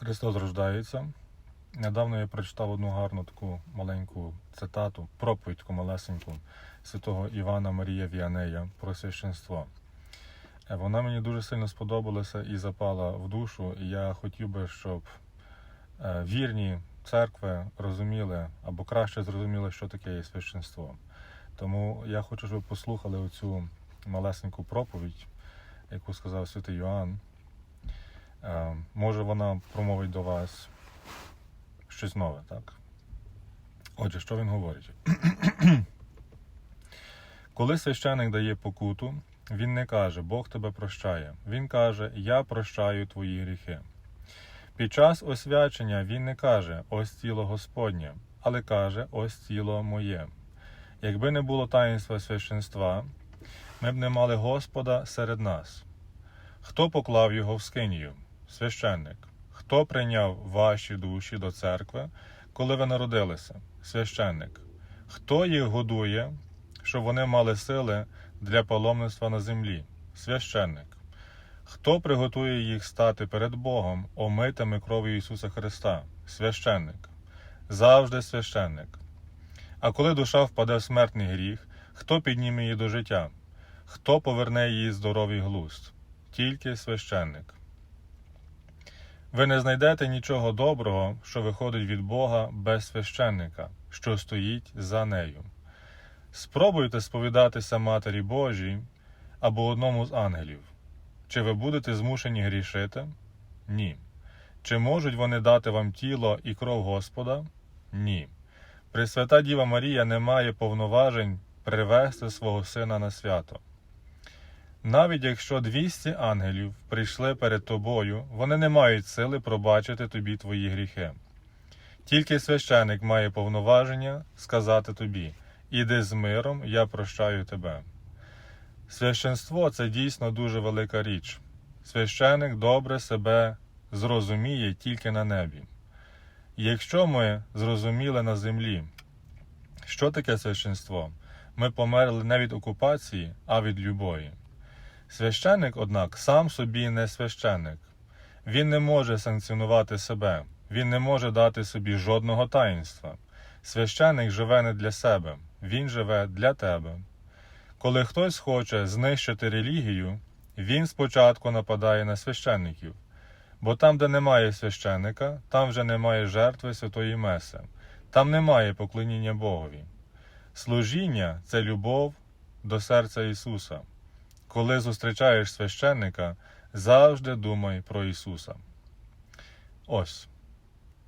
Христос рождається. Недавно я прочитав одну гарну таку маленьку цитату, проповідь таку малесеньку святого Івана Марія Віанея про священство. Е, Вона мені дуже сильно сподобалася і запала в душу, і я хотів би, щоб е, вірні церкви розуміли або краще зрозуміли, що таке є священство. Тому я хочу, щоб ви послухали оцю малесеньку проповідь, яку сказав святий Йоанн. Е, Може, вона промовить до вас щось нове, так? Отже, що він говорить? Коли священик дає покуту, він не каже Бог тебе прощає. Він каже Я прощаю твої гріхи. Під час освячення він не каже Ось тіло Господнє, але каже Ось тіло моє. Якби не було таїнства священства, ми б не мали Господа серед нас. Хто поклав його в скинію? Священник. Хто прийняв ваші душі до церкви, коли ви народилися? Священник. Хто їх годує, щоб вони мали сили для паломництва на землі? Священник. Хто приготує їх стати перед Богом, омитими кров'ю Ісуса Христа? Священник. Завжди священник. А коли душа впаде в смертний гріх, хто підніме її до життя? Хто поверне її здоровий глузд? Тільки священник. Ви не знайдете нічого доброго, що виходить від Бога без священника, що стоїть за нею. Спробуйте сповідатися Матері Божій або одному з ангелів. Чи ви будете змушені грішити? Ні. Чи можуть вони дати вам тіло і кров Господа? Ні. Пресвята Діва Марія не має повноважень привести свого сина на свято. Навіть якщо 200 ангелів прийшли перед тобою, вони не мають сили пробачити тобі твої гріхи. Тільки священик має повноваження сказати тобі: Іди з миром, я прощаю тебе. Священство це дійсно дуже велика річ. Священик добре себе зрозуміє тільки на небі. Якщо ми зрозуміли на землі, що таке священство, ми померли не від окупації, а від любові. Священник, однак, сам собі не священник. Він не може санкціонувати себе, він не може дати собі жодного таїнства. Священник живе не для себе, він живе для тебе. Коли хтось хоче знищити релігію, він спочатку нападає на священників, бо там, де немає священника, там вже немає жертви святої Меси, там немає поклоніння Богові. Служіння це любов до серця Ісуса. Коли зустрічаєш священника, завжди думай про Ісуса. Ось